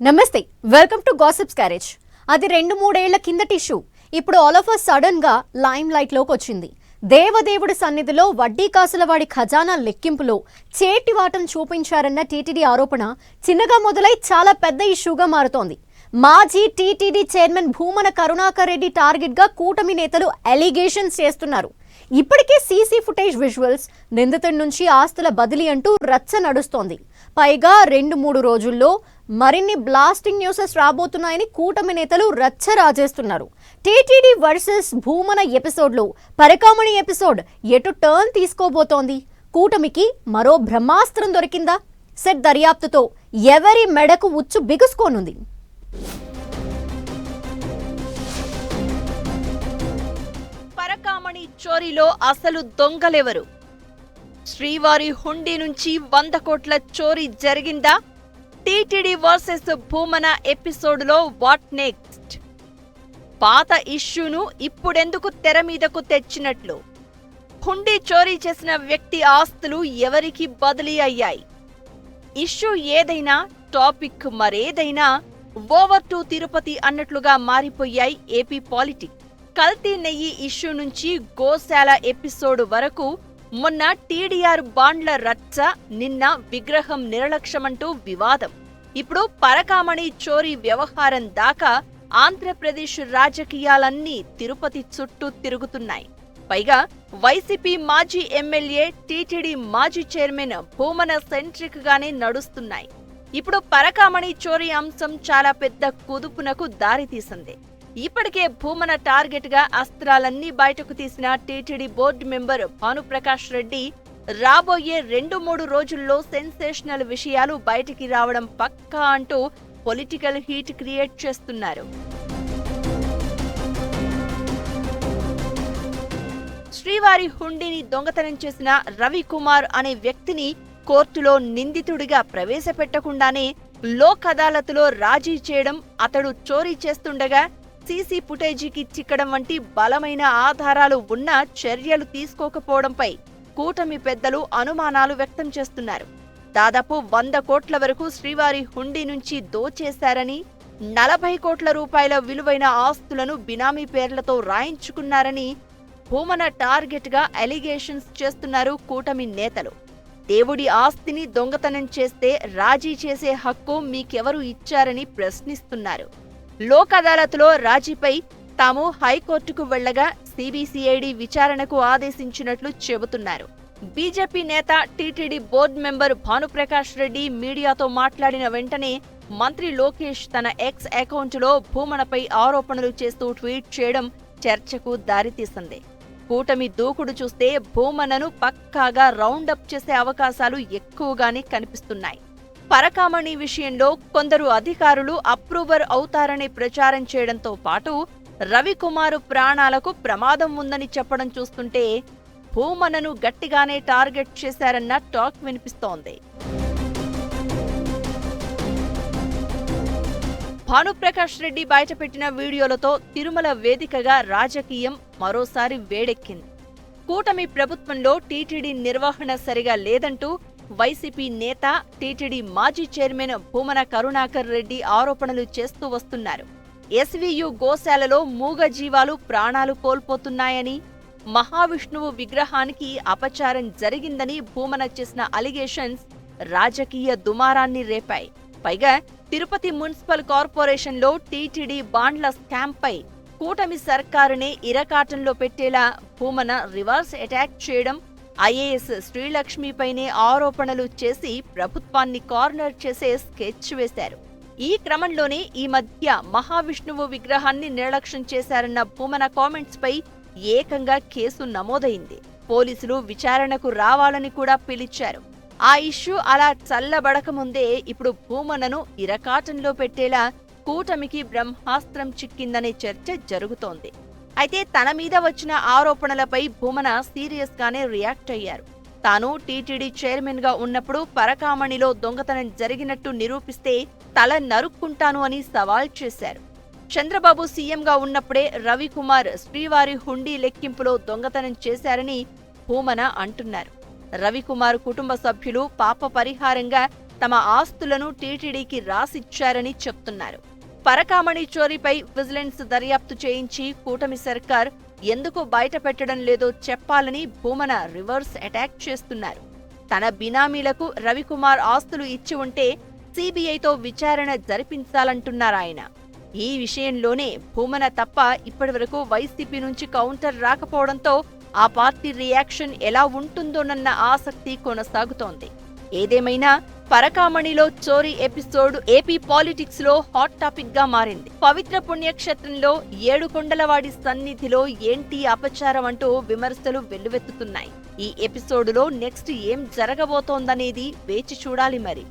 నమస్తే welcome to gossips carriage అది రెండు మూడేళ్ళ కిందటి ఇష్యూ ఇప్పుడు ఆల్ ఆఫ్ సడన్గా లైమ్ లైట్లోకి వచ్చింది. దేవదేవుడి సన్నిధిలో వడ్డీ కాసుల వాడి ఖజానా లెక్కింపులో చేటివాటం చూపించారన్న టీటీడీ ఆరోపణ చిన్నగా మొదలై చాలా పెద్ద ఇష్యూగా మారుతోంది. మాజీ టీటీడీ చైర్మన్ భూమన కరుణాకర్ రెడ్డి టార్గెట్గా కూటమి నేతలు అలిగేషన్స్ చేస్తున్నారు. ఇప్పటికే సీసీ ఫుటేజ్ విజువల్స్ నిందితుడి నుంచి ఆస్తుల బదిలీ అంటూ రచ్చ నడుస్తోంది. పైగా రెండు మూడు రోజుల్లో మరిన్ని బ్లాస్టింగ్ న్యూసెస్ రాబోతున్నాయని కూటమి నేతలు రచ్చ రాజేస్తున్నారు టీటీడీ వర్సెస్ భూమన ఎపిసోడ్లో పరకామణి ఎపిసోడ్ ఎటు టర్న్ తీసుకోబోతోంది? కూటమికి మరో బ్రహ్మాస్త్రం దొరికిందా? సెట్ దర్యాప్తుతో ఎవరి మెడకు ఉచ్చు బిగుసుకోనుంది? పరకామణి చోరీలో అసలు దొంగలెవరు? శ్రీవారి హుండీ నుంచి వంద కోట్ల చోరీ జరిగిందా? టీటీడీ వర్సెస్ భూమన ఎపిసోడ్లో వాట్ నెక్స్ట్? పాత ఇష్యూను ఇప్పుడెందుకు తెర మీదకు తెచ్చినట్లు? హుండీ చోరీ చేసిన వ్యక్తి ఆస్తులు ఎవరికి బదిలీ అయ్యాయి? ఇష్యూ ఏదైనా టాపిక్ మరేదైనా ఓవర్ టు తిరుపతి అన్నట్లుగా మారిపోయాయి ఏపీ పాలిటిక్స్ కల్తీ నెయ్యి ఇష్యూ నుంచి గోశాల ఎపిసోడ్ వరకు మొన్న టీడీఆర్ బాండ్ల రచ్చ నిన్న విగ్రహం నిర్లక్ష్యమంటూ వివాదం. ఇప్పుడు పరకామణి చోరీ వ్యవహారం దాకా ఆంధ్రప్రదేశ్ రాజకీయాలన్నీ తిరుపతి చుట్టూ తిరుగుతున్నాయి. పైగా వైసీపీ మాజీ ఎమ్మెల్యే టీటీడీ మాజీ చైర్మన్ భూమన సెంట్రిక్ గానే నడుస్తున్నాయి. ఇప్పుడు పరకామణి చోరీ అంశం చాలా పెద్ద కుదుపునకు దారితీసింది ఇప్పటికే భూమన టార్గెట్గా అస్త్రాలన్నీ బయటకు తీసిన TTD board member Bhanuprakash Reddy రాబోయే రెండు మూడు రోజుల్లో సెన్సేషనల్ విషయాలు బయటికి రావడం పక్కా అంటూ పొలిటికల్ హీట్ క్రియేట్ చేస్తున్నారు. శ్రీవారి హుండీని దొంగతనం చేసిన రవికుమార్ అనే వ్యక్తిని కోర్టులో నిందితుడిగా ప్రవేశపెట్టకుండానే లోక్ అదాలత్లో రాజీ చేయడం అతడు చోరీ చేస్తుండగా సీసీ ఫుటేజీకి చిక్కడం వంటి బలమైన ఆధారాలు ఉన్నా చర్యలు తీసుకోకపోవడంపై కూటమి పెద్దలు అనుమానాలు వ్యక్తం చేస్తున్నారు. దాదాపు వంద కోట్ల వరకు శ్రీవారి హుండీ నుంచి దోచేశారని నలభై కోట్ల రూపాయల విలువైన ఆస్తులను బినామీ పేర్లతో రాయించుకున్నారని భూమన టార్గెట్గా అలిగేషన్స్ చేస్తున్నారు కూటమి నేతలు. దేవుడి ఆస్తిని దొంగతనం చేస్తే రాజీ చేసే హక్కు మీకెవరు ఇచ్చారని ప్రశ్నిస్తున్నారు. లోక్ అదాలత్లో రాజీపై తాము హైకోర్టుకు వెళ్ళగా సిబిసిఐడి విచారణకు ఆదేశించినట్లు చెబుతున్నారు. బీజేపీ నేత TTD board member Bhanuprakash Reddy మీడియాతో మాట్లాడిన వెంటనే మంత్రి లోకేష్ తన ఎక్స్ అకౌంట్లో భూమనపై ఆరోపణలు చేస్తూ ట్వీట్ చేయడం చర్చకు దారితీసింది. కూటమి దూకుడు చూస్తే భూమనను పక్కాగా రౌండప్ చేసే అవకాశాలు ఎక్కువగానే కనిపిస్తున్నాయి. పరకామణి విషయంలో కొందరు అధికారులు అప్రూవర్ అవుతారని ప్రచారం చేయడంతో పాటు రవికుమారు ప్రాణాలకు ప్రమాదం ఉందని చెప్పడం చూస్తుంటే భూమనను గట్టిగానే టార్గెట్ చేశారన్న టాక్ వినిపిస్తోంది. భానుప్రకాష్ రెడ్డి బయటపెట్టిన వీడియోలతో తిరుమల వేదికగా రాజకీయం మరోసారి వేడెక్కింది. కూటమి ప్రభుత్వంలో టీటీడీ నిర్వహణ సరిగా లేదంటూ వైసీపీ నేత టీటీడీ మాజీ చైర్మన్ భూమన కరుణాకర్ రెడ్డి ఆరోపణలు చేస్తూ వస్తున్నారు. ఎస్వియు గోశాలలో మూగజీవాలు ప్రాణాలు కోల్పోతున్నాయని మహావిష్ణువు విగ్రహానికి అపచారం జరిగిందని భూమన చేసిన అలిగేషన్స్ రాజకీయ దుమారాన్ని రేపాయి. పైగా తిరుపతి మున్సిపల్ కార్పొరేషన్లో టీటీడీ బాండ్ల స్కామ్పై కూటమి సర్కారునే ఇరకాటంలో పెట్టేలా భూమన రివర్స్ అటాక్ చేయడం ఐఏఎస్ శ్రీలక్ష్మిపైనే ఆరోపణలు చేసి ప్రభుత్వాన్ని కార్నర్ చేసే స్కెచ్ వేశారు. ఈ క్రమంలోనే ఈ మధ్య మహావిష్ణువు విగ్రహాన్ని నిర్లక్ష్యం చేశారన్న భూమన కామెంట్స్ పై ఏకంగా కేసు నమోదైంది. పోలీసులు విచారణకు రావాలని కూడా పిలిచారు. ఆ ఇష్యూ అలా చల్లబడకముందే ఇప్పుడు భూమనను ఇరకాటంలో పెట్టేలా కూటమికి బ్రహ్మాస్త్రం చిక్కిందనే చర్చ జరుగుతోంది. అయితే తన మీద వచ్చిన ఆరోపణలపై భూమన సీరియస్ గానే రియాక్ట్ అయ్యారు. తాను టీటీడీ చైర్మన్గా ఉన్నప్పుడు పరకామణిలో దొంగతనం జరిగినట్టు నిరూపిస్తే తల నరుక్కుంటాను అని సవాల్ చేశారు. చంద్రబాబు సీఎంగా ఉన్నప్పుడే రవికుమార్ శ్రీవారి హుండీ లెక్కింపులో దొంగతనం చేశారని భూమన అంటున్నారు. రవికుమార్ కుటుంబ సభ్యులు పాప పరిహారంగా తమ ఆస్తులను టీటీడీకి రాసిచ్చారని చెప్తున్నారు. పరకామణి చోరీపై విజిలెన్స్ దర్యాప్తు చేయించి కూటమి సర్కార్ ఎందుకు బయట పెట్టడం లేదో చెప్పాలని భూమన రివర్స్ అటాక్ చేస్తున్నారు. తన బినామీలకు రవికుమార్ ఆస్తులు ఇచ్చి ఉంటే సిబిఐతో విచారణ జరిపించాలంటున్నారాయన ఈ విషయంలోనే భూమన తప్ప ఇప్పటివరకు వైసీపీ నుంచి కౌంటర్ రాకపోవడంతో ఆ పార్టీ రియాక్షన్ ఎలా ఉంటుందోనన్న ఆసక్తి కొనసాగుతోంది. ఏదేమైనా పరకామణిలో చోరీ ఎపిసోడ్ ఏపీ పాలిటిక్స్లో హాట్ టాపిక్గా మారింది. పవిత్ర పుణ్యక్షేత్రంలో ఏడుకొండలవాడి సన్నిధిలో ఏంటి అపచారం అంటూ విమర్శలు వెల్లువెత్తుతున్నాయి. ఈ ఎపిసోడులో నెక్స్ట్ ఏం జరగబోతోందనేది వేచి చూడాలి మరి.